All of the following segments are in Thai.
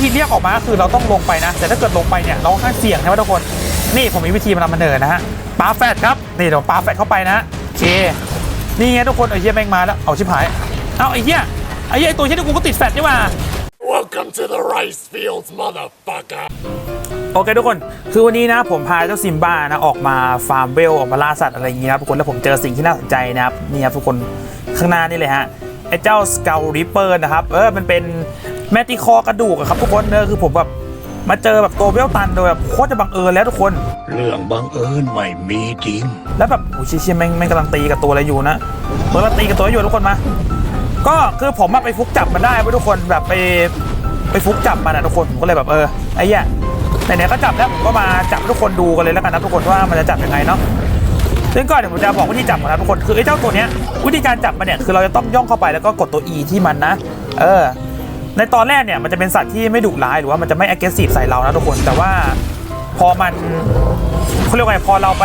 ธีเรียกออกมาก็คือเราต้องลงไปนะ แต่ถ้าเกิดลงไปเนี่ยเราค่อนข้างเสี่ยงใช่ไหมทุกคน นี่ผมมีวิธีมานำมาเสนอนะฮะปาแฟดครับ นี่เดี๋ยวปาแฟดเข้าไปนะโอเค นี่ไงทุกคนไอ้เหี้ยแม่งมาแล้ว เอาชิบหาย เอาไอ้เหี้ย ไอ้เหี้ยไอ้ตัวเหี้ยที่กูก็ติดแฟดนี่หว่า Welcome to the rice fields, motherfucker. โอเคทุกคน คือวันนี้นะผมพาเจ้าซิมบ้านะออกมาฟาร์มเวลออกมาล่าสัตว์อะไรอย่างงี้นะครับทุกคนแล้วผมเจอสิ่งที่น่าสนใจนะครับนี่ครับทุกคนข้างหน้านี่เลยฮะไอ้เจ้าสเกลริปเปอร์นะครับเออมันเป็น แมติคอกระดูกอะครับทุกคนเนอะคือผมแบบมาเจอแบบตัวเวลตันโดยแบบโคตรจะบังเอิญแล้วทุกคน เรื่องบังเอิญไม่มีจริง แล้วแบบโอ้ยเชี่ยแม่งแม่งกำลังตีกับตัวอะไรอยู่นะเหมือนกำลังตีกับตัวอยู่ทุกคนมา ก็คือผมมาไปฟุกจับมันได้ไปทุกคนแบบไปไปฟุกจับมันนะทุกคนผมก็เลยแบบเออไอ้เหี้ยไหนๆก็จับแล้วผมก็มาจับให้ทุกคนดูกันเลยแล้วกันนะทุกคนว่ามันจะจับยังไงเนาะซึ่งก็เดี๋ยวผมจะบอกวิธีจับก่อนนะทุกคนคือไอ้เจ้าตัวเนี้ยวิธีการจับมันเนี่ยคือเราจะต้องย่องเข้าไปแล้วก็กดตัว E ที่มันนะ เออ ในตอนแรกเนี่ยมันจะเป็นสัตว์ที่ไม่ดุร้ายหรือว่ามันจะไม่ aggressive ใส่เรานะทุกคน แต่ว่าพอมันเขาเรียกว่าไงพอเราไป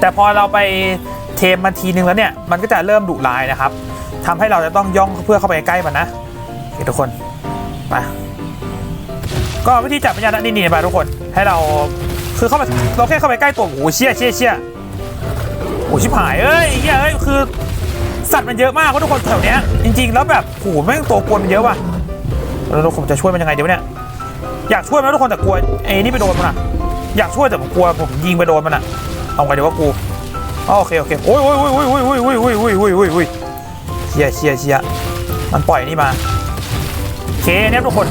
แต่พอเราไปเทมมันทีนึงแล้วเนี่ยมันก็จะเริ่มดุร้ายนะครับทำให้เราจะต้องย่องเพื่อเข้าไปใกล้มันนะโอเคทุกคนไปก็วิธีจับพญานาคนี่นี่ไปทุกคนให้เราคือเข้าไปเราแค่เข้าไปใกล้ตัวโอ้โหเชี่ยเชี่ยเชี่ยโอ้ชิบหายเอ้ยเหี้ยเอ้ยคือ สัตว์มันเยอะมากเว้ยทุกคนแถวเนี้ยจริงๆ แล้วแบบโหแม่งตัวกวนมันเยอะว่ะแล้วเราผมจะช่วยมันยังไงเดี๋ยวเนี่ยอยากช่วยมันทุกคนแต่กลัวไอ้นี่ไปโดนมันอะอยากช่วยแต่ผมกลัวผมยิงไปโดนมันอะเอาไงเดี๋ยวว่ากูโอเคโอเคโอ้ยโอ้ยโอ้ยโอ้ยโอ้ยโอ้ยโอ้ยโอ้ยโอ้ยโอ้ยโอ้ยโอ้ยเชียเชียเชียมันปล่อยนี่มาโอเคเนี่ยทุกคน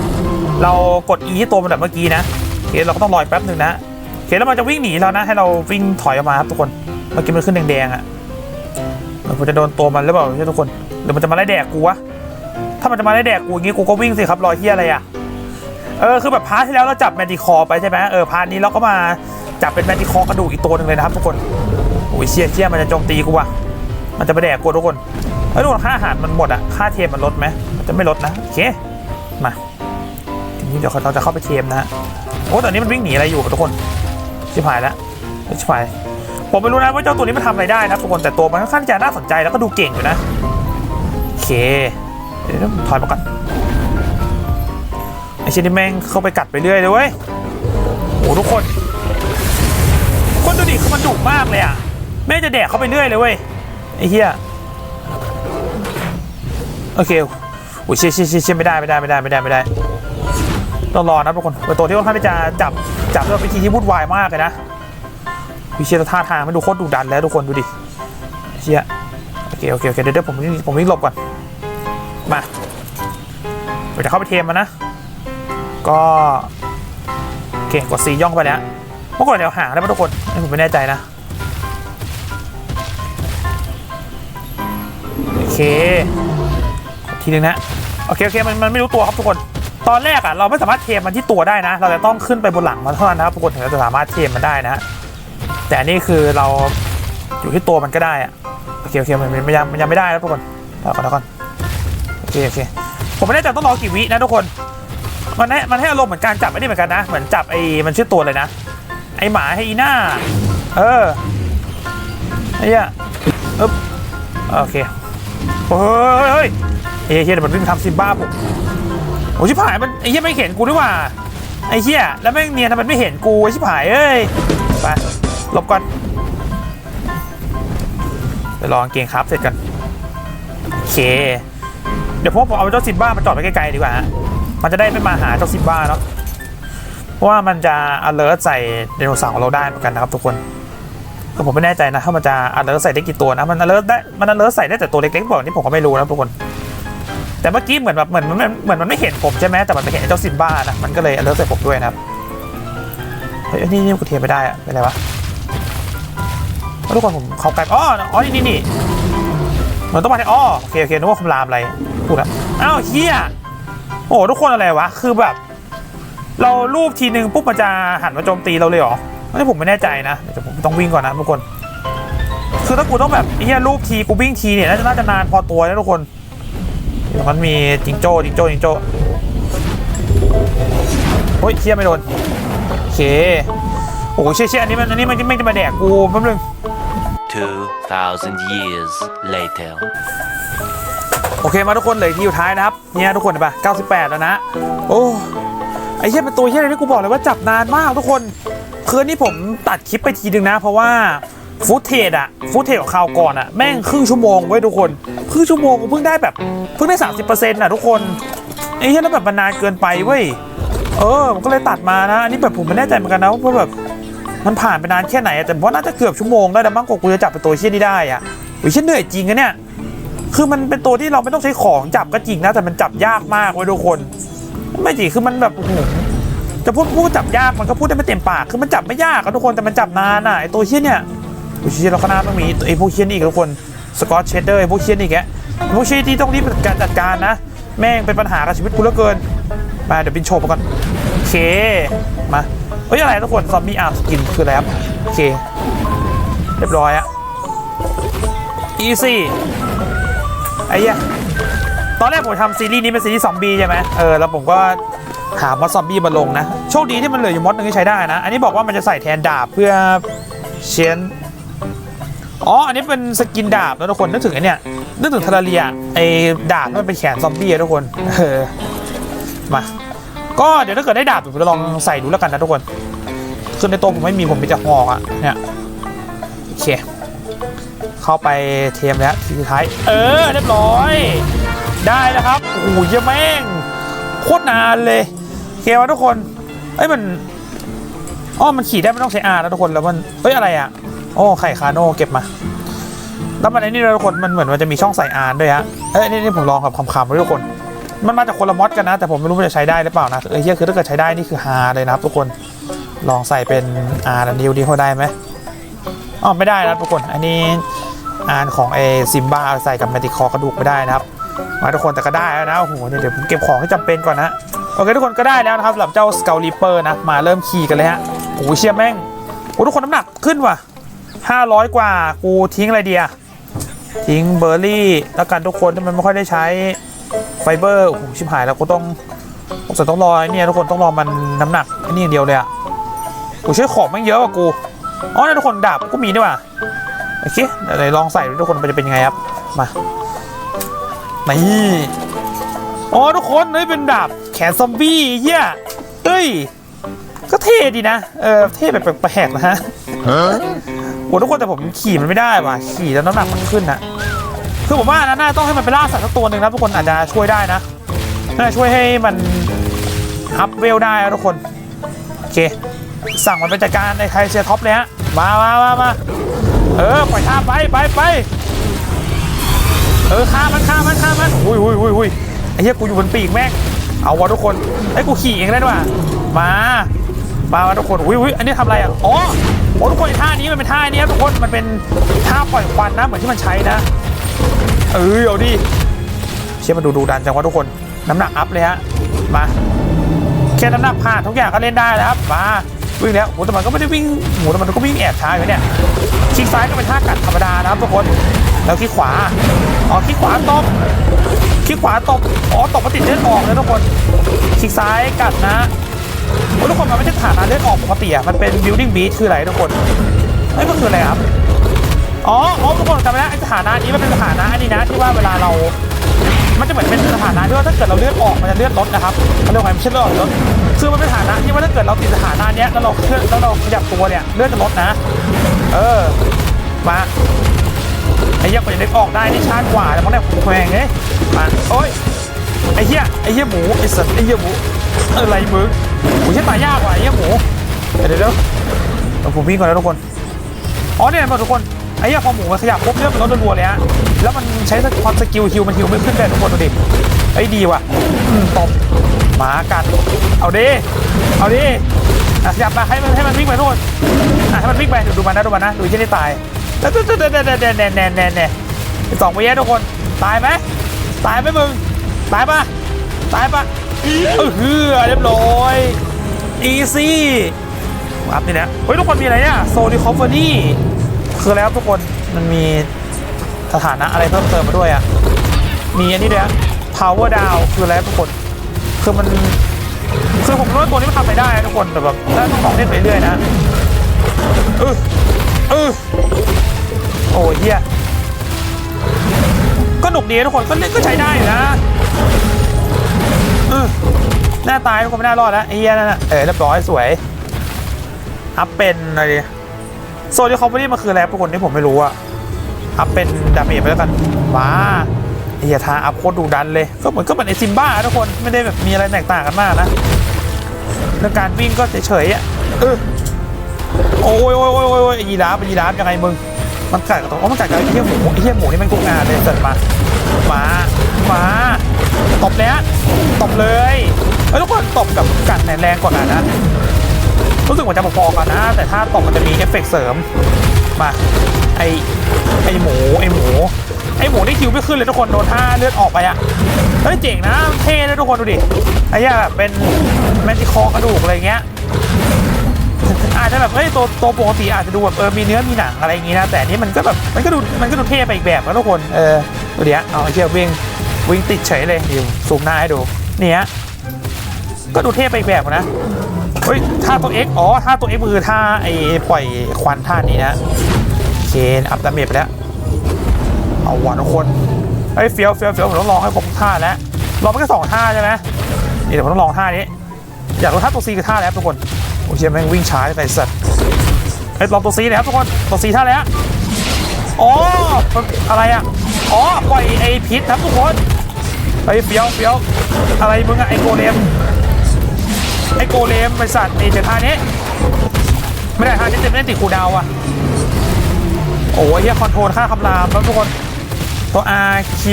เรากด E ที่ตัวมันแบบเมื่อกี้นะโอเคเราก็ต้องรออีกแป๊บหนึ่งนะโอเคแล้วมันจะวิ่งหนีเรานะให้เราวิ่งถอยออกมาครับทุกคนเมื่อกี้มันขึ้นแดงๆอะ มันจะโดนตัวมันหรือเปล่าใช่ทุกคนหรือมันจะมาไล่แดกกูวะถ้ามันจะมาไล่แดกกูอย่างงี้กูก็วิ่งสิครับรอยเฮียอะไรอะเออคือแบบพาร์ทที่แล้วเราจับแมนติคอร์ไปใช่ไหมเออพาร์ทนี้เราก็มาจับเป็นแมนติคอร์กระดูกอีกตัวหนึ่งเลยนะครับทุกคนโอ้ยเชี่ยเชี่ยมันจะโจมตีกูว่ะมันจะไปแดกกูทุกคนเฮ้ยทุกคนค่าอาหารมันหมดอะค่าเทมมันลดไหมมันจะไม่ลดนะโอเคมาทีนี้เดี๋ยวเราจะเข้าไปเทมนะฮะโอ้ตอนนี้มันวิ่งหนีอะไรอยู่ทุกคนชิบหายแล้วชิบหาย ผมไม่รู้นะว่าเจ้าตัวนี้มันทำอะไรได้นะทุกคนแต่ตัวมันค่อนข้างจะน่าสนใจแล้วก็ดูเก่งอยู่นะโอเคเดี๋ยวถอยมาก่อนไอชิ้นนี้แม่งเข้าไปกัดไปเรื่อยเลยเว้ยโอ้ทุกคน คนดูดิคือมันดุมากเลยอะแม่จะแดกเข้าไปเรื่อยเลยเว้ยไอ้เหี้ยโอเคโอ้ยเชี่ยเชี่ยเชี่ยเชี่ยไม่ได้ไม่ได้ไม่ได้ไม่ได้ไม่ได้ต้องรอนะทุกคนเป็นตัวที่ค่อนข้างจะจับจับด้วยวิธีที่วุ่นวายมากเลยนะ วิเชียท่าทางมันดูโคตรดุดันแล้วทุกคนดูดิเชี่ยโอเคโอเคโอเคเดี๋ยวผมผมวิ่งหลบก่อนมาเดี๋ยวจะเข้าไปเทมมันนะ ก็โอเคกดซีย่องไปแล้วเมื่อก่อนเดี๋ยวหาได้ไหมทุกคนอันนี้ผมไม่แน่ใจนะโอเคกดทีนึงนะโอเคโอเคมันมันไม่รู้ตัวครับทุกคนตอนแรกอะเราไม่สามารถเทมมันที่ตัวได้นะ เราจะต้องขึ้นไปบนหลังมันเท่านั้นนะครับทุกคนถึงจะสามารถเทมมันได้นะฮะ แต่นี่คือเราอยู่ที่ตัวมันก็ได้อะโอเคโอเคมันมันยังมันยังไม่ได้นะทุกคนเดี๋ยวก่อนเดี๋ยวก่อนโอเคโอเคผมไม่แน่ใจต้องรอกี่วินะทุกคน มันให้มันให้อารมณ์เหมือนการจับไอ้นี่เหมือนกันนะ เหมือนจับไอ้มันชื่อตัวเลยนะ ไอ้หมาไฮยีน่า เออไอ้เหี้ยอึ๊บโอเคโอ้ยเฮ้ยเฮ้ยเฮ้ยเดี๋ยวมันวิ่งทำซิมบ้าผมโอ้ชิบหายมันไอ้เหี้ยไม่เห็นกูด้วยว่าไอ้เหี้ยแล้วแม่งเนียนทำไมไม่เห็นกูไอ้ชิบหายเอ้ยไป ลบก่อนเดี๋ยวรองเกงครับเสร็จกันโอเค เดี๋ยวพวกผมเอาเจ้าซิบ้ามาจอดไว้ไกลๆดีกว่าฮะมันจะได้ไม่มาหาเจ้าซิบ้าเนาะเพราะว่ามันจะ alert ใส่ไดโนเสาร์ของเราได้เหมือนกันนะครับทุกคนก็ผมไม่แน่ใจนะถ้ามันจะ alert ใส่ได้กี่ตัวนะมัน alert ได้มัน alert ใส่ได้แต่ตัวเล็กๆบอกนี่ผมก็ไม่รู้นะทุกคน แต่เมื่อกี้เหมือนแบบเหมือนมันเหมือนมันไม่เห็นผมใช่ไหมแต่มันไปเห็นเจ้าซิมบ้านะมันก็เลย alert ใส่ผมด้วยนะครับเฮ้ยนี่นี่กูเทียนไม่ได้อะเป็นไรวะ ทุกคนผมเขาไกลอ๋ออ๋อนี่นี่นี่มันต้องมาที่อ๋อโอเคโอเคนึกว่าคำรามอะไรพูดอะอ้าวเฮียโอ้ทุกคนอะไรวะคือแบบ เรารูปทีนึงปุ๊บมันจะหันมาโจมตีเราเลยเหรออันนี้ผมไม่แน่ใจนะเดี๋ยวผมต้องวิ่งก่อนนะทุกคน คือถ้ากูต้องแบบเหี้ยรูปทีกูวิ่งทีเนี่ยน่าจะน่าจะนานพอตัวนะทุกคนมันมีจิงโจ้จิงโจ้จิงโจ้โอ้ยเชี่ยไม่โดนโอเคโอ้เชี่ยเชี่ยอันนี้มันอันนี้มันไม่จะมาแดกกูแป๊บนึง 2,000 years later. โอเคมาทุกคนเลยที่อยู่ท้ายนะครับ เนี่ยทุกคนเห็นปะ98 แล้วนะ โอ้ไอ้เหี้ยเป็นตัวเหี้ยอะไรที่กูบอกเลยว่าจับนานมากทุกคน คืนนี้ผมตัดคลิปไปทีนึงนะ เพราะว่าฟุตเทจอะฟุตเทจของคราวก่อนอะแม่งครึ่งชั่วโมงไว้ทุกคนครึ่งชั่วโมงกูเพิ่งได้แบบเพิ่งได้ 30%น่ะทุกคนไอ้เหี้ยแล้วแบบมันนานเกินไปเว้ยเออผมก็เลยตัดมานะอันนี้แบบผมไม่แน่ใจเหมือนกันนะว่าแบบ มันผ่านไปนานแค่ไหนอะแต่ว่าน่าจะเกือบชั่วโมงได้แล้วมั้งกว่ากูจะจับเป็นตัวเชี่ยนี่ได้อะโอ้ยเชี่ยเหนื่อยจริงอะเนี่ยคือมันเป็นตัวที่เราไม่ต้องใช้ของจับก็จริงนะแต่มันจับยากมากเว้ยทุกคน ไม่จริงคือมันแบบโอ้โหจะพูดพูดจับยากมันก็พูดได้ไม่เต็มปากคือมันจับไม่ยากอะทุกคนแต่มันจับนานอะไอตัวเชี่ยเนี่ยโอ้ยเชี่ยเราขนาดต้องมีไอพวกเชี่ยนี่อีกทุกคนสกอตเชดเดอร์ไอพวกเชี่ยนี่แกไอ้พวกเชี่ยที่ต้องรีบการจัดการนะ แม่งเป็นปัญหากับชีวิตกูเหลือเกินมาเดี๋ยวบินโชว์ไปก่อนโอเคมา เฮ้ยอะไรทุกคน ซอมบี้อาร์สกินคืออะไรครับโอเค เรียบร้อยอะ easy ไอ้เหี้ยตอนแรกผมทำซีรีส์นี้เป็นซีรีส์ซอมบี้ใช่ไหมเออ แล้วผมก็หามอดซอมบี้มาลงนะ โชคดีที่มันเหลืออยู่มอดหนึงที่ใช้ได้นะ อันนี้บอกว่ามันจะใส่แทนดาบเพื่อเชนอ๋อ อันนี้เป็นสกินดาบนะทุกคน นึกถึงไอ้เนี่ยนึกถึงทาราเรียไอ้ดาบมันเป็นแขนซอมบี้อะทุกคน เออ มา ก็เดี๋ยวถ้าเกิดได้ดาบผมจะลองใส่ดูแล้วกันนะทุกคนคือในตัวผมไม่มีผมมีแต่หอกอะเนี่ยโอเคเข้าไปเทมแล้วทีสุดท้าย เออเรียบร้อย ได้แล้วครับโอ้โหเหี้ยแม่งโคตรนานเลยโอเควทุกคนเอ้ยมันอ๋อมันขี่ได้ไม่ต้องใช้อาร์แล้วทุกคนแล้วมันเฮ้ยอะไรอะโอ้ไข่คาโน่เก็บมาแล้วมันไอ้นี่ทุกคนมันเหมือนมันจะมีช่องใส่อาร์ด้วยฮะเอ้ยนี่นี่ผมลองกับคำๆไว้ทุกคน มันมาจากคนละมอดกันนะ แต่ผมไม่รู้มันจะใช้ได้หรือเปล่านะเออเฮียคือถ้าเกิดใช้ได้นี่คือฮาเลยนะครับทุกคนลองใส่เป็นอาร์นิวดีเขาได้ไหมอ๋อไม่ได้นะทุกคนอันนี้อ่านของไอซิมบ้าใส่กับแมติคอกระดูกไม่ได้นะครับมาทุกคนแต่ก็ได้แล้วนะโอ้โหเดี๋ยวเดี๋ยวผมเก็บของให้จำเป็นก่อนนะโอเคทุกคนก็ได้แล้วนะครับสำหรับเจ้าสเกลลิเปอร์นะมาเริ่มขี่กันเลยฮะโอ้โหเชี่ยแม่งโอ้ทุกคนน้ำหนักขึ้นว่ะ500 กว่ากูทิ้งอะไรเดียทิ้งเบอร์รี่แล้วกันทุกคนที่มันไม่ค่อยได้ใช้ ไฟเบอร์โอ้โหชิบหายแล้วกูต้องต้องต้องรอไอ้เนี่ยทุกคนต้องรอมันน้ำหนักไอ้นี่อย่างเดียวเลยอะกูใช้ของแม่งเยอะกว่ากูอ๋อเนี่ยทุกคนดาบก็มีด้วยว่ะโอเคเดี๋ยวลองใส่ดูทุกคนมันจะเป็นยังไงครับมานี่อ๋อทุกคนเฮ้ยเป็นดาบแขนซอมบี้เฮียเอ้ยก็เท่ดีนะเออเท่แบบแปลกๆนะฮะโอ้ทุกคนแต่ผมขี่มันไม่ได้ว่ะขี่แล้วน้ำหนักมันขึ้นนะ คือผมว่านะน่าต้องให้มันไปล่าสัตว์สักตัวหนึ่งนะทุกคนอาจจะช่วยได้นะน่าช่วยให้มันอัพเวลได้นะทุกคน โอเค สั่งมันไปจัดการในไทเซียท็อปเลยฮะ มามามามาเออปล่อยท่าไปไปไปเออฆ่ามันฆ่ามันฆ่ามันอุ้ยอุ้ยอุ้ยอุ้ยไอ้เหี้ยกูอยู่บนปีกแม่งเอาวะทุกคนไอ้กูขี่เองได้ด้วยมามาทุกคนอุ้ยอุ้ยอันนี้ทำอะไรอะอ๋อโอ้ทุกคนท่านี้มันเป็นท่านี้ครับทุกคนมันเป็นท่าปล่อยควันนะเหมือนที่มันใช้นะ เออเอาดิเชื่อมันดูดูดันจังวะทุกคน น้ำหนักอัพเลยฮะ มา แค่น้ำหนักผ่านทุกอย่างก็เล่นได้แล้วครับ มา วิ่งแล้วโหแต่มันก็ไม่ได้วิ่งโหแต่มันก็วิ่งแอบช้าอยู่เนี่ยคลิกซ้ายก็เป็นท่ากัดธรรมดานะครับทุกคน แล้วคลิกขวา อ๋อคลิกขวาตบคลิกขวาตบ อ๋อตบมาติดเลือดออกเลยทุกคนคลิกซ้ายกัดนะทุกคนมันไม่ใช่ฐานะเลือดออกปกติอะมันเป็น building beat คืออะไรทุกคนเฮ้ยมันคืออะไรครับ อ๋ออ๋อทุกคนจำไว้แล้วไอสถานะนี้มันเป็นสถานะอันนี้นะที่ว่าเวลาเรา มันจะเหมือนเป็นสถานะที่ว่าถ้าเกิดเราเลือดออกมันจะเลือดลดนะครับเขาเรียกว่าไงไม่ใช่เลือดออกลดคือมันเป็นสถานะที่ว่าถ้าเกิดเราติดสถานะเนี้ยแล้วเราเคลื่อนแล้วเราขยับตัวเนี่ยเลือดจะลดนะ เออ มาไอ้เหี้ยกว่าจะได้ออกได้นี่ชาติกว่าแล้วมั้งเนี่ยแพงเอ้ยมาโอ้ยไอ้เหี้ยไอ้เหี้ยหมูไอ้สัตว์ไอ้เหี้ยหมูอะไรมึงโอ้ยใช่ตายยากกว่ะไอ้เหี้ยหมูเดี๋ยวเดี๋ยวเดี๋ยวเดี๋ยวผมวิ่งก่อนนะทุกคนอ๋อเนี่ยนะทุกคน ไอ้ยาพอหมูมันขยับปุ๊บเลือดมันลดรัวเลยฮะแล้วมันใช้ควสกิลฮิวมันฮิวไม่ขึ้นเลยทุกคนดูดิไอ้ดีว่ะตบหมากัดเอาดิเอาดิอ่ขยับมาให้มันให้มันวิ่งไปทุกคนให้มันวิ่งไปดูมันนะดูมันนะดูที่ได้ตายแล้วตุ๊ดเด็ดเด็ดตุ๊ดตุ๊ดตุ๊ดตุ๊ดสองไปแย่ทุกคนตายไหมตายไหมมึงตายปะตายปะเออเฮือเรียบร้อยอีซี่อัพนี่นะเฮ้ยทุกคนมีอะไรเนี่ยโซลิคอฟเฟอรี่ คือแล้วทุกคนมันมีสถานะอะไรเพิ่มเติมมาด้วยอะ มีอันนี้ด้วย power down คืออะไรทุกคน คือมันคือผมรู้ว่าตัวนี้มันทำอะไรได้นะทุกคนแต่แบบถ้าต้องลองเล่นไปเรื่อยนะเออเออโอ้ยเฮียก็หนุกดีทุกคนก็เล่นก็ใช้ได้อยู่นะเออหน้าตายทุกคนไม่น่ารอดแล้วเหี้ยนั่นนะเออเรียบร้อยสวยอัพเป็นอะไรดี โซลิคอมพานีมันคืออะไรทุกคนที่ผมไม่รู้อะอัพเป็นดาเมจไปแล้วกันว้าไอ้เหี้ยทาอัพโคตรดุดันเลย ก็เหมือนก็เหมือนไอซิมบ้าทุกคนไม่ได้แบบมีอะไรแตกต่างกันมากนะเรื่องการวิ่งก็เฉยๆอะเออโอ้ยโอ้ยโอ้ยโอ้ยโอ้ยยีราฟไอ้ยีราฟยังไงมึงมันกัดกับตรงอ๋อมันกัดกับไอ้เหี้ยหมูไอ้เหี้ยหมูนี่มันกุกงานเลยเสร็จมามามาตบแล้วตบเลยเอ้ยทุกคนตบกับกัดไหนแรงกว่ากันนะ รู้สึกเหมือนจะพอๆกันนะ แต่ถ้าตบมันจะมีเอฟเฟกต์เสริม มาไอไอหมูไอหมูไอหมูนี่คิวไม่ขึ้นเลยทุกคนโดนท่าเลือดออกไปอะเฮ้ยเจ๋งนะเท่นะทุกคนดูดิไอ้เหี้ยแบบเป็นแมนติคอกระดูกอะไรเงี้ยอาจจะแบบเฮ้ยตัวตัวปกติอาจจะดูแบบเออมีเนื้อมีหนังอะไรอย่างงี้นะแต่นี้มันก็แบบมันก็ดูมันก็ดูเท่ไปอีกแบบนะทุกคนเออดูดิฮะเอาไอเชี่ยวิ่งวิ่งติดเฉยเลยดิซูมหน้าให้ดูเนี่ยก็ดูเท่ไปอีกแบบนะ เฮ้ยท่าตัว X อ๋อท่าตัว X มือท่าไอ้ปล่อยควันท่านี้นะเคนอัพดาเมจไปแล้วเอาว่ะทุกคนเฮ้ยเฟี้ยวเฟี้ยวเฟี้ยวผมต้องลองให้ครบท่าแล้วลองไปแค่สองท่าใช่ไหมนี่เดี๋ยวผมต้องลองท่านี้อยากรู้ท่าตัว C คือท่าแล้วทุกคนโอเคแม่งวิ่งช้าไปสัตว์เอ้ยลองตัวซีเลยครับทุกคนตัวซีท่าแล้วอ๋ออะไรอะอ๋อปล่อยไอ้พิษครับทุกคนไอ้เฟี้ยวเฟี้ยวอะไรมึงอะไอ้โกเลม กเลมไอสัตว์นี่เดี๋ยวท่านี้ ไม่ได้ท่านี้เต็มเล่นติดคูดาวอะ โอ้ยเฮียคอนโทรลค่าคำรามครับทุกคนตัว R Q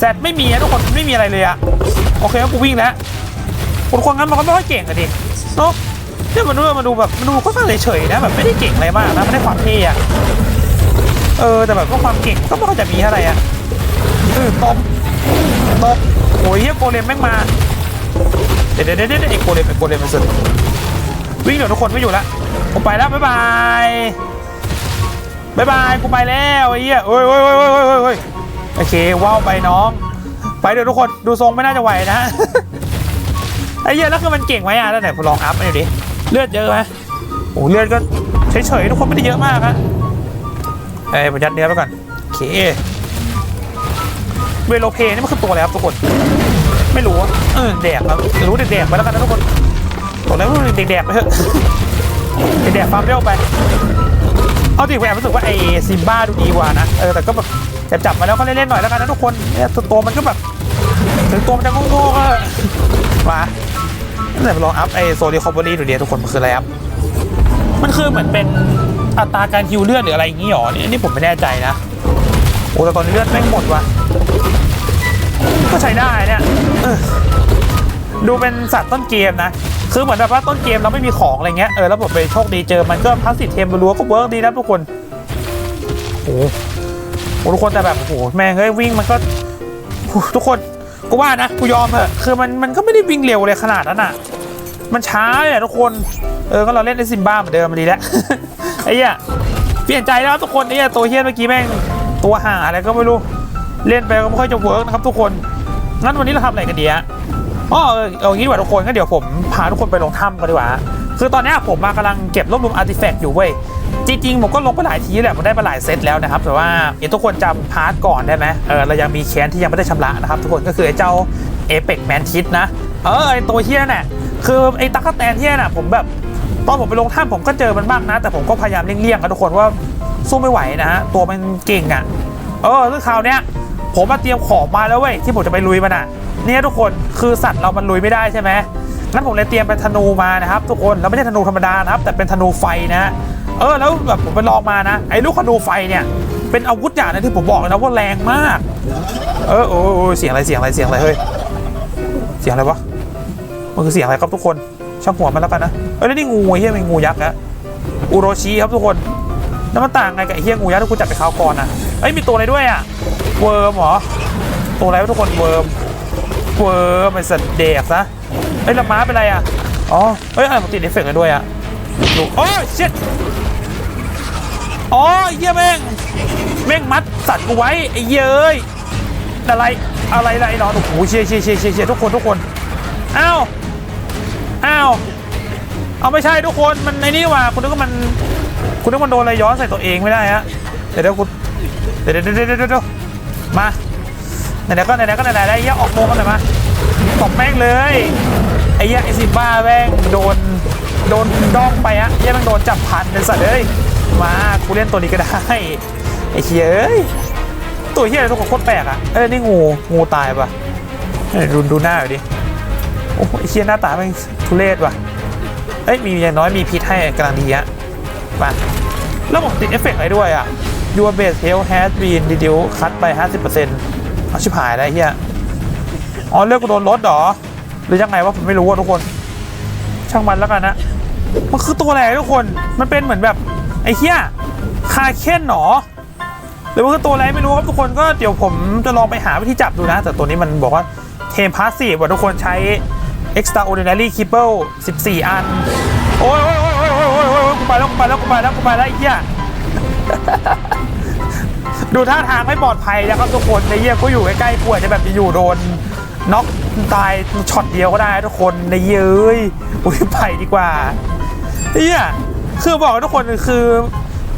Z ไม่มีอะทุกคนไม่มีอะไรเลยอะโอเคงั้นกูวิ่งแล้วคนคนงั้นมันก็ไม่ค่อยเก่งอะดิเนาะเนี่ยมันดูมันดูแบบมันดูค่อนข้างเฉยๆนะแบบไม่ได้เก่งอะไรมากนะไม่ได้ความเท่อะเออแต่แบบก็ความเก่งก็ไม่ค่อยจะมีอะไรอะเออตบตบโอ้ยเฮียโกเลมแม่งมา เดี๋ยวเดี๋ยวเดี๋ยวไอ้โกเลมไอ้โกเลมมันสุดวิ่งเดี๋ยวทุกคนไม่อยู่ละผมไปแล้วบ๊ายบายบ๊ายบายกูไปแล้วไอ้เหี้ยโอ้ยโอ้ยโอ้ยโอ้ยโอ้ยโอ้ยโอเคว้าวไปน้อง ไปเดี๋ยวทุกคนดูทรงไม่น่าจะไหวนะไอ้เหี้ยแล้วคือมันเก่งไหมอะแล้วไหนผมลองอัพไปดูดิเลือดเยอะไหมโอ้เลือดก็เฉยๆทุกคนไม่ได้เยอะมากอะเอ้ยผมยัดเนื้อไปก่อนโอเคเวโลเพนี่มันคือตัวอะไรครับทุกคน ไม่รู้อะเออแดกครับรู้เด็กแดกไปแล้วกันนะทุกคนบอกแล้วว่าเด็กแดกไปเถอะเด็กแดกฟาร์มเร็วไปเอาจริงผมแอบรู้สึกว่าไอ้ซิมบ้าดูดีกว่านะเออแต่ก็แบบจับจับมาแล้วก็เล่นๆหน่อยแล้วกันนะทุกคนเนี่ยตัวตัวมันก็แบบถึงตัวมันจะโง่ๆก็มาตั้งแต่ลองอัพไอ้โซลิคอมบอรี่ดูเดียวทุกคนมันคืออะไรครับมันคือเหมือนเป็นอัตราการฮิวเลือดหรืออะไรอย่างงี้หรอเนี่ยอันนี่ผมไม่แน่ใจนะโอ้แต่ตอนนี้เลือดแม่งหมดว่ะ ก็ใช้ได้เนี่ยดูเป็นสัตว์ต้นเกมนะ คือเหมือนแบบว่าต้นเกมเราไม่มีของอะไรเงี้ย เออแล้วผมไปโชคดีเจอ มันก็พาสซีเทมรัวก็เวิร์กดีนะทุกคน โอ้โหทุกคนแต่แบบโอ้โหแม่งเฮ้ยวิ่งมันก็ ทุกคนกูว่านะกูยอมเถอะคือมันมันก็ไม่ได้วิ่งเร็วเลยขนาดนั้นอะ มันช้าเลยทุกคน เออก็เราเล่นในซิมบ้าเหมือนเดิมมาดีแล้วไอ้เหี้ยเปลี่ยนใจแล้วทุกคนไอ้เหี้ยตัวเฮี้ยนเมื่อกี้แม่งตัวห่าอะไรก็ไม่รู้ เล่นไปก็ไม่ค่อยจะเวิร์กนะครับทุกคน งั้นวันนี้เราทำอะไรกันดีอะอ๋อเออเอางี้ดีกว่าทุกคนงั้นเดี๋ยวผมพาทุกคนไปลงถ้ำกันดีกว่า คือตอนนี้ผมมากำลังเก็บรวบรวมอาร์ติแฟกต์อยู่เว้ย จริงๆ ผมก็ลงไปหลายทีแหละผมได้มาหลายเซตแล้วนะครับ แต่ว่าเดี๋ยวทุกคนจำพาร์ทก่อนได้ไหมเออเรายังมีแค้นที่ยังไม่ได้ชำระนะครับ ทุกคนก็คือไอ้เจ้าเอเปกแมนทิสนะ เออไอ้ตัวเฮี้ยนั่นแหละคือไอ้ตั๊กแตนเฮี้ยน่ะผมแบบตอนผมไปลงถ้ำผมก็เจอมันบ้างนะ แต่ผมก็พยายามเลี่ยงๆกันทุกคนว่าสู้ไม่ไหวนะฮะตัวมันเก่งอะ เออซึ่องคราวเนี้ย ผมมาเตรียมของมาแล้วเว้ยที่ผมจะไปลุยมันอะเนี่ยทุกคนคือสัตว์เรามันลุยไม่ได้ใช่ไหมงั้นผมเลยเตรียมเป็นธนูมานะครับ ทุกคนแล้วไม่ใช่ธนูธรรมดานะครับ แต่เป็นธนูไฟนะ เออแล้วแบบผมไปลองมานะไอ้ลูกธนูไฟเนี่ยเป็นอาวุธอย่างนึงที่ผมบอกเลยนะว่าแรงมาก เออโอ้โเสียงอะไรเสียงอะไรเสียงอะไรเฮ้ยเสียงอะไรวะมันคือเสียงอะไรครับทุกคนช่างหัวมันแล้วกันนะเอ้ยแล้วนี่งูเฮียเป็นงูยักษ์อะอุโรชิครับทุกคนแล้วมันต่างไงกับไอ้เฮียงูยักษ์ที่กูจับไปคราวก่อนนะเอ้ยมีตัวอะไรด้วยอะ เวิร์มเหรอตัวอะไรวะทุกคนเวิร์มเวิร์มไอ้สัตว์เด็กซะเอ้ยละม้าเป็นไรอะอ๋อเอ้ยอะไรผมติดเอฟเฟกต์กันด้วยอะดูโอ้ยเช็ดอ๋อเหี้ยแม่งแม่งมัดสัตว์กูไว้ไอ้เย้ยอะไรอะไรอะไรนอนโอ้โหเชียร์เชียร์เชียร์เชียร์เชียร์ทุกคนทุกคนอ้าวอ้าวเอาไม่ใช่ทุกคนมันในนี่ว่ะคุณนึกว่ามันคุณนึกว่ามันโดนอะไรย้อนใส่ตัวเองไม่ได้ฮะเดี๋ยวเดี๋ยวคุณเดี๋ยวเดี๋ยวเดี๋ยวเดี๋ยว มาไหนๆก็ไหนๆก็ไหนๆได้เหี้ยออกโมงกันหน่อยมาตบแม่งเลยไอ้เหี้ยไอ้ซิบ้าแม่งโดนโดนดองไปอะเหี้ยแม่งโดนจับพันเป็นสัตว์เอ้ยมากูเล่นตัวนี้ก็ได้ไอ้เหี้ยเอ้ยตัวเหี้ยอะไรตัวโคตรแปลกอะเอ้ยนี่งูงูตายปะดูดูหน้าหน่อยดิโอ้ไอ้เหี้ยหน้าตาแม่งทุเรศว่ะเอ้ยมีอย่างน้อยมีพิษให้กำลังดีอะมาแล้วผมติดเอฟเฟกต์อะไรด้วยอะ Your base health has been reduced คัดไป 50%เอาชิบหายแล้วเฮียอ๋อเลือกกูโดนลดหรอ หรือยังไงวะผมไม่รู้อะทุกคน ช่างมันแล้วกันนะ มันคือตัวอะไรทุกคน มันเป็นเหมือนแบบไอ้เฮียคาเคนหนอหรือว่าคือตัวอะไรไม่รู้ครับทุกคนก็เดี๋ยวผมจะลองไปหาวิธีจับดูนะ แต่ตัวนี้มันบอกว่าเทมพาสซีฟว่าทุกคนใช้ extraordinary keeper 14 อันโอ้ยโอ้ยโอ้ยโอ้ยโอ้ยโอ้ยโอ้ยกูไปแล้วกูไปแล้วกูไปแล้วกูไปแล้วไอ้เหี้ย ดูท่าทางไม่ปลอดภัยนะครับทุกคนในเยี่ยก็อยู่ใกล้ๆป่วยจะแบบอยู่โดนน็อกตายช็อตเดียวก็ได้ทุกคนในเย้ยอุ้ยไปดีกว่าเฮียคือบอกทุกคนคือ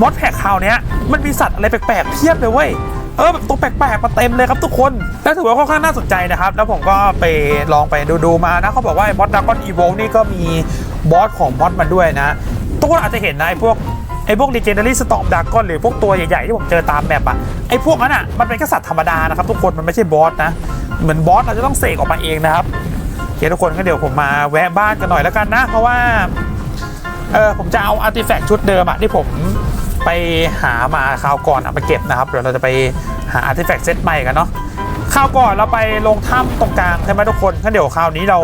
มอสแพคคราวเนี้ยมันมีสัตว์อะไรแปลกๆเพียบเลยเว้ยเออแบบตัวแปลกๆมาเต็มเลยครับทุกคนและถือว่าค่อนข้างน่าสนใจนะครับ แล้วผมก็ไปลองไปดูๆมานะเขาบอกว่าไอ้มอสดากอนอีโวนี่ก็มีบอสของมอสมันด้วยนะทุกคนอาจจะเห็นนะไอ้พวก ไอ้พวก Legendary Storm Dragon หรือพวกตัวใหญ่ๆ ที่ผมเจอตามแมปอะไอ้พวกนั้นอะมันเป็นแค่สัตว์ธรรมดานะครับทุกคนมันไม่ใช่บอสนะ เหมือนบอสเราจะต้องเสกออกมาเองนะครับโอเคทุกคนก็เดี๋ยวผมมาแวะบ้านกันหน่อยแล้วกันนะ เพราะว่าเออผมจะเอาอาร์ติแฟกต์ชุดเดิมอะที่ผมไปหามาคราวก่อนอะมาเก็บนะครับเดี๋ยวเราจะไปหาอาร์ติแฟกต์เซตใหม่กันเนาะคราวก่อนเราไปลงถ้ำตรงกลางใช่ไหมทุกคนงั้นเดี๋ยวคราวนี้เรา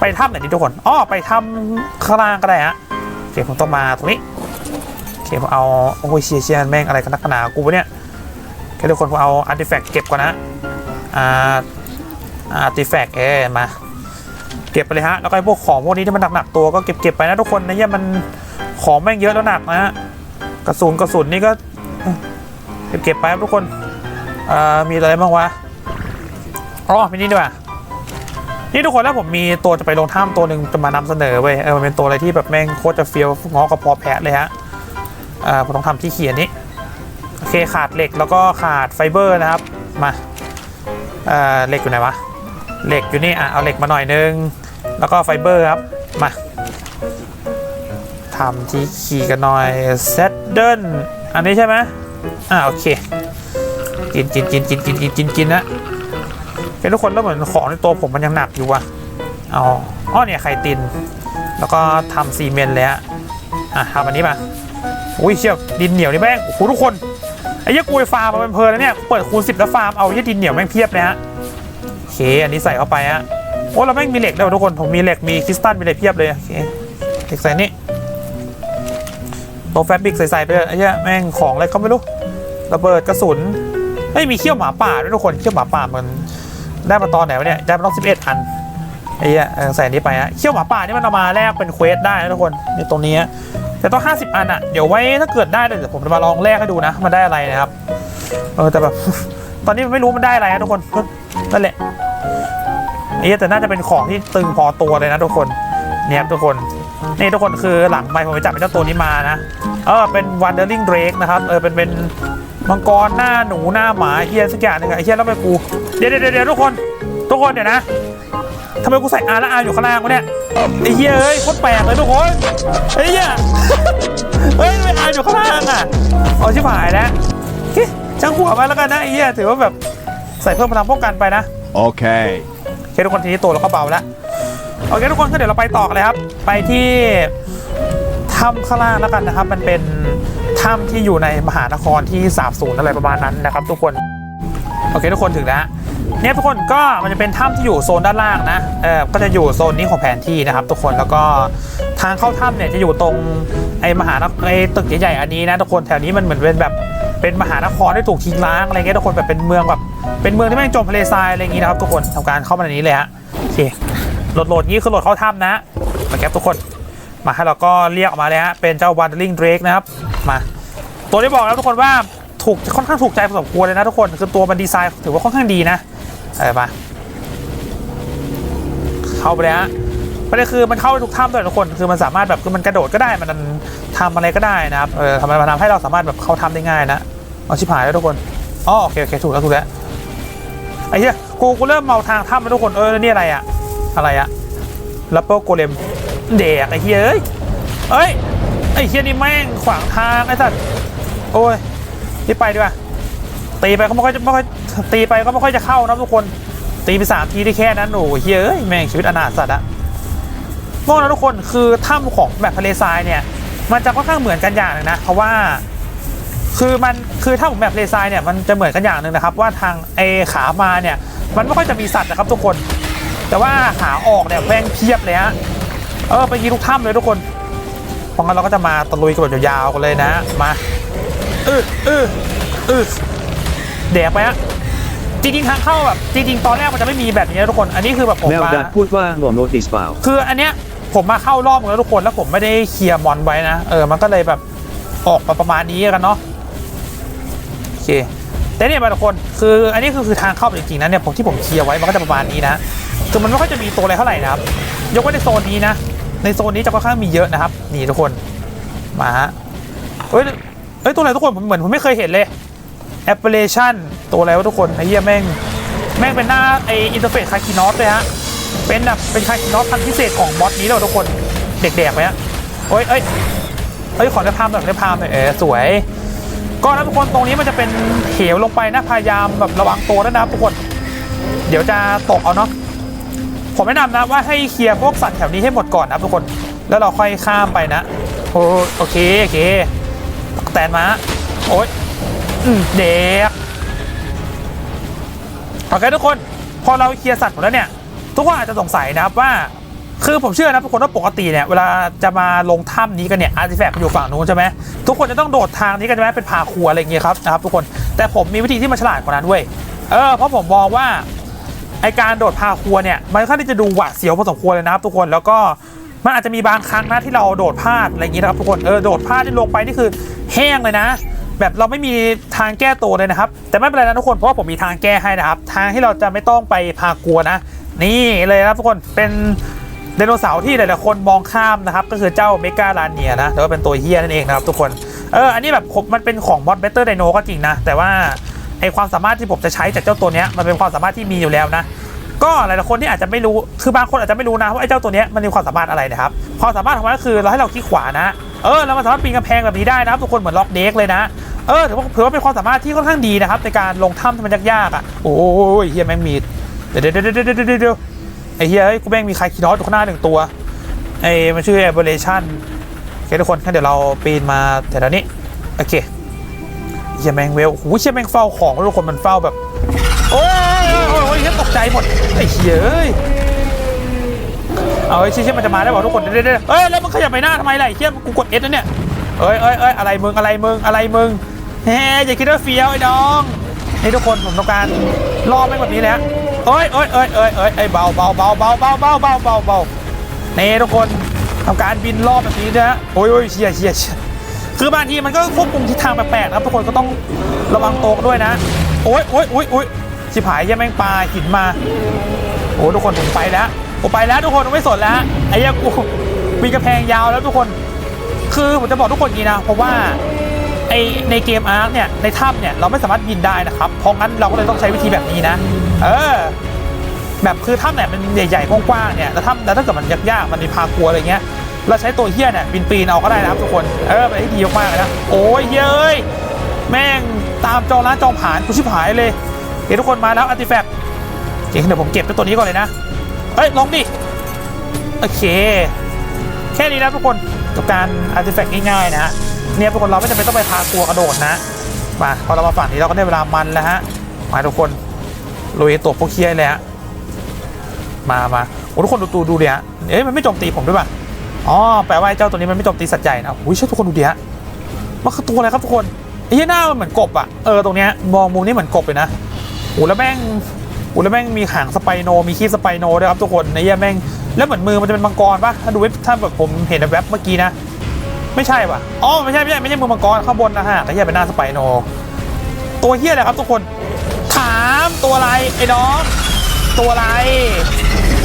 ไปถ้ำไหนดีทุกคนอ้อไปถ้ำข้างล่างก็ได้ฮะโอเคผมต้องมาตรงนี้ ผมเอา โอ้ยเชียเชียแม่งอะไรกันนักหนากูวะเนี่ยโอเคทุกคนผมเอาอาร์ติแฟกต์เก็บก่อนนะอ่าอาร์ติแฟกต์เอมาเก็บไปเลยฮะ แล้วก็ไอพวกของพวกนี้ที่มันหนักๆตัวก็เก็บเก็บไปนะทุกคนนะเนี่ยมันของแม่งเยอะแล้วหนักนะฮะกระสุนกระสุนนี่ก็เก็บเก็บไปครับทุกคนอ่ามีอะไรบ้างวะอ๋อมีนี่ด้วยนี่ทุกคนแล้วผมมีตัวจะไปลงถ้ำตัวหนึ่งจะมานำเสนอเว้ยเออมันเป็นตัวอะไรที่แบบแม่งโคตรจะเฟี้ยวงอกระพาะแพะเลยฮะ อ่าผมต้องทำที่เขียนนี้ โอเคขาดเหล็กแล้วก็ขาดไฟเบอร์นะครับ มาอ่าเหล็กอยู่ไหนวะ เหล็กอยู่นี่อะเอาเหล็กมาหน่อยนึง แล้วก็ไฟเบอร์ครับ มาทำที่ขี่กันหน่อยเซตเดิลอันนี้ใช่ไหมอ่าโอเคกินกินกินกินกินกินกินกินนะเห็นทุกคนแล้วเหมือนของในตัวผมมันยังหนักอยู่ว่ะเอาอ๋อเนี่ยไข่ติน แล้วก็ทำซีเมนต์เลยฮะอะทำอันนี้มา อุ้ยเชี่ยดินเหนียวนี่แม่งโอ้โหทุกคนไอ้เหี้ยกูไปฟาร์มมาเป็นเพลินแล้วเนี่ยเปิดคูณ10แล้วฟาร์มเอาไอ้เหี้ยดินเหนียวแม่งเพียบเลยฮะโอเคอันนี้ใส่เข้าไปฮะโอ้เราแม่งมีเหล็กด้วทุกคนผมมีเหล็กมีคริสตัลมีอะไรเพียบเลยโอเคเหล็กใส่นี่ตัวแฟบิกใส่ๆไปเลยไอ้เหี้ยแม่งของอะไรก็ไม่รู้ระเบิดกระสุนเฮ้ยมีเขี้ยวหมาป่าด้วยทุกคนเขี้ยวหมาป่ามันได้มาตอนไหนวะเนี่ยได้มาต้อง11อันไอ้เหี้ยเออใส่นี้ไปฮะเขี้ยวหมาป่านี่มันเอามาแลกเป็นเควสได้นะทุกคนนี่ตรงนี้ แต่ต้อง 50 อันอะเดี๋ยวไว้ถ้าเกิดได้เดี๋ยวผมจะมาลองแลกให้ดูนะ มันได้อะไรนะครับ เออแต่แบบ ตอนนี้ไม่รู้มันได้อะไรนะทุกคนนั่นแหละไอ้เหี้ยแต่น่าจะเป็นของที่ตึงพอตัวเลยนะทุกคนเนี่ยครับทุกคนนี่ทุกคนคือหลังไปผมไปจับเป็นเจ้าตัวนี้มานะ เออเป็น Wandering Drake นะครับเออเป็นเป็นมังกรหน้าหนูหน้าหมาเฮียสักอย่างหนึงอะไอ้เฮียแล้วไปกู เดี๋ยวเดี๋ยวเดี๋ยวทุกคน ทุกคนเดี๋ยวนะทำไมกูใส่อาร์และอาร์อยู่ข้างล่างวะเนี่ย ไอ้เฮียเอ้ยโคตรแปลกเลยทุกคนไอ้เฮียเฮ้ยไม่อาร์อยู่ข้างล่างอะเอาชิบหายแล้วโอเคช่างหัวมาแล้วกันนะไอ้เฮียถือว่าแบบใส่เพิ่มพลังป้องกันไปนะ Okay. โอเคทุกคนทีนี้ตัวเราก็เบาแล้วโอเคทุกคนก็เดี๋ยวเราไปต่อกันเลยครับ ไปที่ถ้ำข้างล่างแล้วกันนะครับ มันเป็นถ้ำที่อยู่ในมหานครที่สาบสูญอะไรประมาณนั้นนะครับ ทุกคนโอเคทุกคนถึงแล้ว เนี่ยทุกคนก็มันจะเป็นถ้ำที่อยู่โซนด้านล่างนะเออก็จะอยู่โซนนี้ของแผนที่นะครับ ทุกคนแล้วก็ทางเข้าถ้ำเนี่ยจะอยู่ตรงไอ้มหานไอ้ตึกใหญ่ๆอันนี้นะทุกคนแถวนี้มันเหมือนเป็นแบบเป็นมหานครที่ถูกทิ้งร้างอะไรเงี้ยทุกคนแบบเป็นเมืองแบบเป็นเมืองที่แม่งจมทะเลทรายอะไรอย่างงี้นะครับทุกคนทำการเข้ามาในนี้เลยฮะโอเคโหลดโหลดนี้คือโหลดเข้าถ้ำนะมาแคปทุกคนมาให้เราก็เรียกออกมาเลยฮะเป็นเจ้า Wandering Drake นะครับมาตัวที่บอกแล้วทุกคนว่าถูกค่อนข้างถูกใจพอสมควรเลยนะทุกคนคือตัวมันดีไซน์ถือว่าค่อนข้างดีนะ เออมาเข้าไปเลยฮะประเด็นคือมันเข้าไปทุกถ้ำด้วยทุกคนคือมันสามารถแบบคือมันกระโดดก็ได้มันทำอะไรก็ได้นะครับเออทำอะไรมาทำให้เราสามารถแบบเข้าถ้ำได้ง่ายนะเอาชิบหายแล้วทุกคนอ๋อโอเคโอเคถูกแล้วถูกแล้วไอ้เหี้ยกูกูเริ่มเมาทางถ้ำแล้วทุกคนเออแล้วนี่อะไรอะอะไรอะลัปเปอร์โกเลมเด็กไอ้เหี้ยเอ้ยเอ้ยไอ้เหี้ยนี่แม่งขวางทางไอ้สัตว์โอ้ยนี่ไปดีกว่า ตีไปก็ไม่ค่อยจะไม่ค่อยตีไปก็ไม่ค่อยจะเข้านะทุกคน ตีไปสามทีได้แค่นั้นโอ้เฮ้ยเอ้ยแม่งชีวิตอนาถสัตว์อะมองนะทุกคนคือถ้ำของแบบทะเลทรายเนี่ย มันจะค่อนข้างเหมือนกันอย่างหนึงนะเพราะว่าคือมันคือถ้าผมแบบทะเลทรายเนี่ยมันจะเหมือนกันอย่างหนึ่งนะครับ ว่าทางไอขามาเนี่ยมันไม่ค่อยจะมีสัตว์นะครับทุกคน แต่ว่าขาออกเนี่ยแม่งเพียบเลยฮะเออไปยีทุกถ้ำเลยทุกคนเพราะงั้นเราก็จะมาตะลุยกันแบบยาวๆกันเลยนะมาเออเออเออ แดกไปฮะจริงๆทางเข้าแบบจริงๆตอนแรกมันจะไม่มีแบบนี้นะทุกคน อันนี้คือแบบผมแมวมาดัดพูดว่าหลวมโนติสเปล่าคืออันเนี้ยผมมาเข้ารอบหมดแล้วทุกคนแล้วผมไม่ได้เคลียร์มอนไว้นะเออมันก็เลยแบบออกมาประมาณนี้กันเนาะโอเคแต่เนี่ยมาทุกคนคืออันนี้คือคือทางเข้าจริงๆนะเนี่ยผมที่ผมเคลียร์ไว้มันก็จะประมาณนี้นะคือมันไม่ค่อยจะมีตัวอะไรเท่าไหร่นะครับ ยกเว้นในโซนนี้นะ ในโซนนี้จะค่อนข้างมีเยอะนะครับนี่ทุกคนมาฮะเฮ้ยเฮ้ยตัวอะไรทุกคนผมเหมือนผมไม่เคยเห็นเลย แอปเปิลชันตัวอะไรวะทุกคนไอ้เหี้ยแม่ง แม่งเป็นหน้าไออินเทอร์เฟซคาคินอสเลยฮะ เป็นแบบเป็นคาคินอสพันธุ์พิเศษของมอสนี้เลยทุกคนเด็กๆไปฮะโอ้ยเอ้ยเอ้ยขอได้พามหน่อยได้พามหน่อยเออสวย ก็นะทุกคนตรงนี้มันจะเป็นเหวลงไปนะพยายามแบบระวังตัวด้วยนะทุกคน เดี๋ยวจะตกเอาเนาะผมแนะนำนะว่าให้เคลียร์พวกสัตว์แถวนี้ให้หมดก่อนนะทุกคน แล้วเราค่อยข้ามไปนะ โอ้โอเคโอเค แตนมาโอ้ย เด็กโอเคทุกคนพอเราเคลียร์สัตว์หมดแล้วเนี่ย ทุกคนอาจจะสงสัยนะครับว่า คือผมเชื่อนะทุกคนว่าปกติเนี่ยเวลาจะมาลงถ้ำนี้กันเนี่ยอาร์ติแฟกต์อยู่ฝั่งนู้นใช่ไหมทุกคนจะต้องโดดทางนี้กันใช่ไหมเป็นผาครัวอะไรอย่างเงี้ยครับนะครับทุกคนแต่ผมมีวิธีที่มันฉลาดกว่านั้นเว้ยเออเพราะผมมองว่าไอการโดดผาครัวเนี่ยมันค่อนข้างที่จะดูหวาดเสียวพอสมควรเลยนะครับทุกคนแล้วก็มันอาจจะมีบางครั้งนะที่เราโดดพลาดอะไรอย่างงี้นะครับทุกคนเออโดดพลาดที่ลงไปนี่คือแห้งเลยนะ แบบเราไม่มีทางแก้ตัวเลยนะครับ แต่ไม่เป็นไรนะทุกคนเพราะว่าผมมีทางแก้ให้นะครับ ทางที่เราจะไม่ต้องไปพากลัวนะ นี่เลยนะครับทุกคนเป็นไดโนเสาร์ที่หลายๆคนมองข้ามนะครับ ก็คือเจ้าเมกาลานเนียนะหรือว่าเป็นตัวเฮียนั่นเองนะครับ ทุกคนเอออันนี้แบบผมมันเป็นของมอดเบเตอร์ไดโนก็จริงนะ แต่ว่าไอความสามารถที่ผมจะใช้จากเจ้าตัวนี้มันเป็นความสามารถที่มีอยู่แล้วนะก็หลายๆคนที่อาจจะไม่รู้คือบางคนอาจจะไม่รู้นะว่าไอ้เจ้าตัวนี้มันมีความสามารถอะไรนะครับความสามารถของมันก็คือเราให้เราคลิกขวานะ เออแล้วมันสามารถปีนกำแพงแบบนี้ได้นะครับทุกคนเหมือนล็อกเด็กเลยนะเออถือว่าถือว่าเป็นความสามารถที่ค่อนข้างดีนะครับในการลงถ้ำที่มันยากๆอะโอ้ยเฮียแมงมีดเดี๋ยวเดี๋ยวเดี๋ยวเดี๋ยวเดี๋ยวไอเฮียเอ้ยกูแม่งมีใครคีนอสอยู่ข้างหน้าหนึ่งตัวไอ้มันชื่อ aberration โอเคทุกคนงั้นเดี๋ยวเราปีนมาแถวนี้โอเคเฮียแมงเวลโอ้โหเฮียแมงเฝ้าของทุกคนมันเฝ้าแบบโอ้ยโอ้ยโอ้ยเฮียตกใจหมดไอ้เฮียเอ้ย เอาไอ้เชี่ยมันจะมาได้บอกทุกคนเด้เด้เอ้ยแล้วมึงขยับไปหน้าทำไมล่ะไอ้เชี่ยกูกดเอสแล้วเนี่ยเอ้ยเอ้ยเอ้ยอะไรมึงอะไรมึงอะไรมึงเฮ้ยอย่าคิดว่าเฟี้ยวไอ้น้องนี่ทุกคนผมต้องการล่อแม่งแบบนี้เลยฮะเอ้ยเอ้ยเอ้ยเอ้ยเอ้ยเอ้ยเบาเบาเบาเบาเบาเบาเบาเบาเบาเนี่ทุกคนทำการบินรอบแบบนี้นะฮะโอ้ยโอ้ยเชี่ยเชี่ยเชี่ยคือบางทีมันก็ควบคุมทิศทางแปลกๆนะทุกคนก็ต้องระวังตัวกันด้วยนะ โอ้ยโอ้ยโอ้ยโอ้ยชิบหายยังแม่งปลาหินมา โอ้ทุกคนผมไปแล้ว ผมไปแล้วทุกคนไม่สนแล้วไอ้ยังกูมีกระแพงยาวแล้วทุกคน คือผมจะบอกทุกคนงนี้นะเพราะว่าไอในเกมอาร์คเนี่ยในถ้ำเนี่ยเราไม่สามารถบินได้นะครับเพราะงั้นเราก็เลยต้องใช้วิธีแบบนี้นะ เออ แบบคือถ้ำเนี่ยมันใหญ่ๆกว้างๆเนี่ยแล้วถ้ำแล้วถ้าเกิดมันยากๆมันมีพากลัวอะไรเงี้ยเราใช้ตัวเฮี้ยเนี่ยบินปีนเอาก็ได้นะครับทุกคนเออเป็นที่ดีมากๆเลยนะโอ้ยเย้ยแม่งตามจองร้านจองผ่านกูชิบหายเลยเห็นทุกคนมาแล้วอาร์ติแฟกต์เดี๋ยวผมเก็บตัวนี้ก่อนเลยนะ เอ้ย ลงดิ โอเค แค่นี้นะทุกคน กับการอาร์ติแฟกต์ง่ายๆนะฮะ เนี่ยทุกคนเราไม่จำเป็นต้องไปพากลัวกระโดดนะ มา พอเรามาฝั่งนี้เราก็ได้เวลามันแล้วฮะ มาทุกคนลุยตัวพวกเคียเลยฮะ มามาโอ้ทุกคนดูตูดูดิฮะ เอ้ยมันไม่โจมตีผมด้วยป่ะ อ๋อ แปลว่าไอ้เจ้าตัวนี้มันไม่โจมตีสัตว์ใหญ่นะอุ้ยช่วยทุกคนดูดิฮะ มันคือตัวอะไรครับทุกคนไอ้เหี้ยหน้ามันเหมือนกบอะเออ ตรงเนี้ยมองมุมนี้เหมือนกบเลยนะโอ้แล้วแม่ง อ้แล้วแม่งมีหางสไปโน มีคีบสไปโนด้วยครับทุกคนไอ้เหี้ยแม่ง แล้วเหมือนมือมันจะเป็นมังกรปะถ้าดูเว็บถ้าแบบผมเห็นแวบเมื่อกี้นะ ไม่ใช่ปะอ๋อไม่ใช่ไม่ใช่ไม่ใช่มือมังกรข้างบนนะฮะไอ้เหี้ยเป็นหน้าสไปโน ตัวเหี้ยอะไรครับทุกคน ถามตัวอะไรไอ้น้อง ตัวอะไร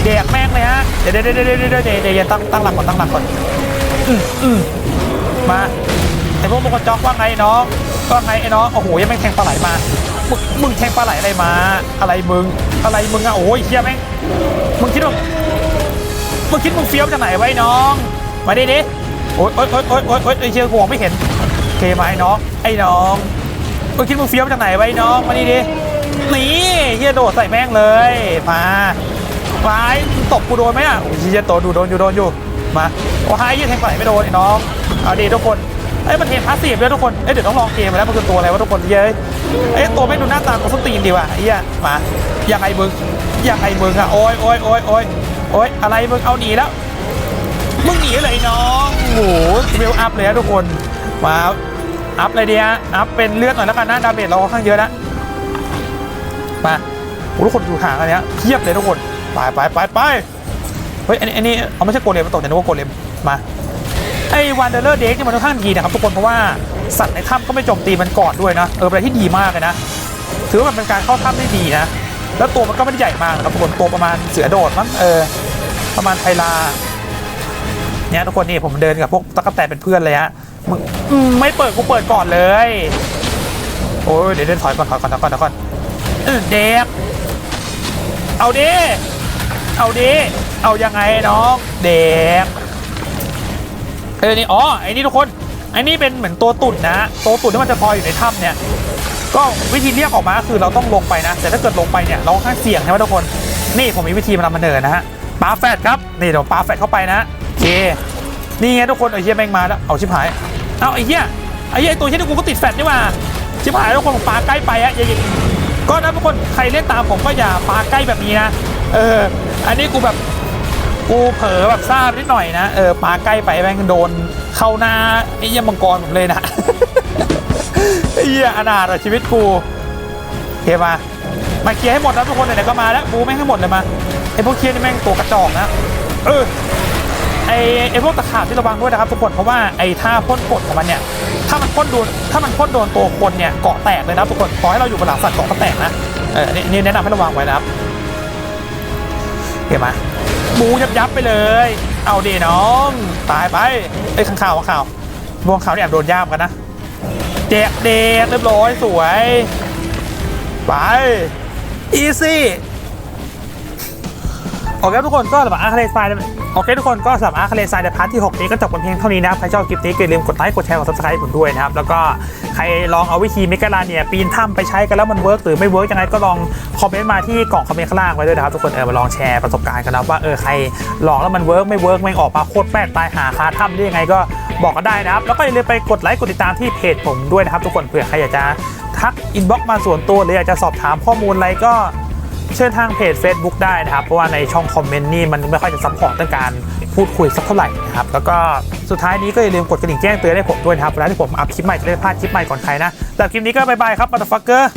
เด็กแม่งเลยฮะ เดี๋ยวเดี๋ยวเดี๋ยวเดี๋ยวเดี๋ยวเดี๋ยวเดี๋ยวตั้งตั้งหลักก่อนตั้งหลักก่อน อืมอืมมา ไอ้พวกมันกระจอกว่าไงน้องก็ไงไอ้น้องโอ้โหยังแม่งแทงปลาไหลมามึงมึงแทงปลาไหลอะไรมา อะไรมึงอะไรมึงอะโอ้ยเฮียแม่งมึงคิดว่ามึงคิดมึงเฟี้ยวจากไหนไวะไอ้น้อง มาดิดิโอ๊ยโอ๊ยโอ๊ยโอ๊ยโอ๊ยโอ๊ยไอ้เชียหัวไม่เห็นเคมาไอ้น้องไอ้น้องมึงคิดมึงเฟี้ยวจากไหนไวะไอ้น้องมาดิดินี่เฮียโดดใส่แม่งเลยมาไปตบกูโดนไหมอะโอ้ยเฮียโดนดูโดนอยู่โดนอยู่มาโอ้ยเฮียแทงปลาไหลไม่โดนไอ้น้องเอาดิทุกคน อ้ยมันเทมพาสซีฟด้วยทุกคน เอ้ยเดี๋ยวต้องลองเกมมาแล้วมันคือตัวอะไรวะทุกคนเย้ยเอ้ยตัวไม่งดูหน้าตาตัวส้นตีนดีว่ะไอ้เหี้ยมายังไงมึงยังไงมึงอะโอ้ยโอ้ยโอ้ยโอ้ยโอ้ยอะไรมึงเอาหนีแล้วมึงหนีเลยน้องโอ้โหเวลอัพเลยนะทุกคนมาอัพเลยดีฮะอัพเป็นเลือดหน่อยแล้วกันนะดาเมจเราค่อนข้างเยอะนะมาทุกคนดูห่างอันเนี้ยเพียบเลยทุกคนไปไปไปไปเฮ้ยอันนี้อันนี้เอาไม่ใช่โกเลมมาตกแต่นึกว่าโกเลมมา ไอ้วันเดอร์เลอร์เด็กนี่มันค่อนข้างดีนะครับทุกคนเพราะว่าสัตว์ในถ้ำก็ไม่โจมตีมันก่อนด้วยนะเออเป็นอะไรที่ดีมากเลยนะ ถือว่ามันเป็นการเข้าถ้ำได้ดีนะ แล้วตัวมันก็ไม่ได้ใหญ่มากนะครับทุกคนตัวประมาณเสือโดดมั้งเออประมาณไทลาเนี่ยทุกคนนี่ผมเดินกับพวกตะกั่วแตนเป็นเพื่อนเลยฮะมึงไม่เปิดกูเปิดก่อนเลย โอ้ยเดี๋ยวเดินถอยก่อนถอยก่อนถอยก่อนถอยก่อนเออเด็กเอาดิเอาดิเอายังไงน้องเด็ก เออนี่อ๋อไอ้นี่ทุกคนไอ้นี่เป็นเหมือนตัวตุ่นนะ ตัวตุ่นที่มันจะคอยอยู่ในถ้ำเนี่ย ก็วิธีเรียกออกมาคือเราต้องลงไปนะ แต่ถ้าเกิดลงไปเนี่ยเราค่อนข้างเสี่ยงใช่ไหมทุกคน นี่ผมมีวิธีมานำมาเนอนนะฮะปาแฟดครับนี่เดี๋ยวปาแฟดเข้าไปนะเคนี่ไงทุกคนไอ้เหี้ยแม่งมาแล้วเอาชิบหายเอาไอ้เหี้ยไอ้เหี้ยตัวเหี้ยนี่กูก็ติดแฟดนี่ว่าชิบหายทุกคนผมปาใกล้ไปอะอย่าอย่าก็นะทุกคนใครเล่นตามผมก็อย่าปาใกล้แบบนี้นะเอออันนี้กูแบบ กูเผลอแบบทราบนิดหน่อยนะ เออปาใกล้ไปแม่งโดน เข้าหน้าไอ้ยมังกรผมเลยนะไอ้เหี้ยอนาถอะชีวิตกูเคมามาเคลียร์ให้หมดนะทุกคนไหนๆก็มาแล้วบูแม่งให้หมดเลยมาไอ้พวกเคลียร์นี่แม่งตัวกระจอกนะเออไอไอพวกตะขาบที่ระวังด้วยนะครับทุกคนเพราะว่าไอท่าพ่นกดของมันเนี่ยถ้ามันพ่นโดนถ้ามันพ่นโดนตัวคนเนี่ยเกาะแตกเลยนะทุกคนขอให้เราอยู่บนหลังสัตว์เกาะก็แตกนะเออนี่นี่แนะนำให้ระวังไว้นะครับเห็นไหม บูยับยับไปเลย เอาดีน้อง ตายไปไอ้ยข้างข่าวข้างข่าวบวงข่าวเนี่ยแอบโดนย่ามกันนะแจกเด็กเรียบร้อยสวย ไป อีซี่ โอเคทุกคนก็สำหรับอาร์คาเลสไฟโอเคทุกคนก็สำหรับอาร์คาเลสไฟในพาร์ทที่6นี้ก็จบกันเพียงเท่านี้นะใครชอบคลิปนี้ก็อย่าลืมกดไลค์กดแชร์กดซับสไครต์ผมด้วยนะครับแล้วก็ใครลองเอาวิธีเมกาลาเนี่ยปีนถ้ำไปใช้กันแล้วมันเวิร์กหรือไม่เวิร์กยังไงก็ลองคอมเมนต์มาที่กล่องคอมเมนต์ข้างล่างไว้ด้วยนะครับทุกคนเออมาลองแชร์ประสบการณ์กันนะว่าเออใครลองแล้วมันเวิร์กไม่เวิร์กแม่งออกมาโคตรแป๊กตายหาคาถ้ำได้ยังไงก็บอกกันได้นะครับแล้วก็อย่าลืมไปกดไลค์กดติดตามที่เพจผมด้วยนะครับทุกคนเผื่อใครอยากจะทักอินบ็อกมาส่วนตัวหรืออยากจะสอบถามข้อมูลอะไรก็ เชิญทางเพจ Facebook ได้นะครับ เพราะว่าในช่องคอมเมนต์นี่มันไม่ค่อยจะซัพพอร์ตเรื่องการพูดคุยสักเท่าไหร่นะครับ แล้วก็สุดท้ายนี้ก็อย่าลืมกดกระดิ่งแจ้งเตือนให้ผมด้วยนะครับเวลาที่ผมอัพคลิปใหม่จะได้พลาดคลิปใหม่ก่อนใครนะสำหรับคลิปนี้ก็บายบายครับมาตาฟักเกอร์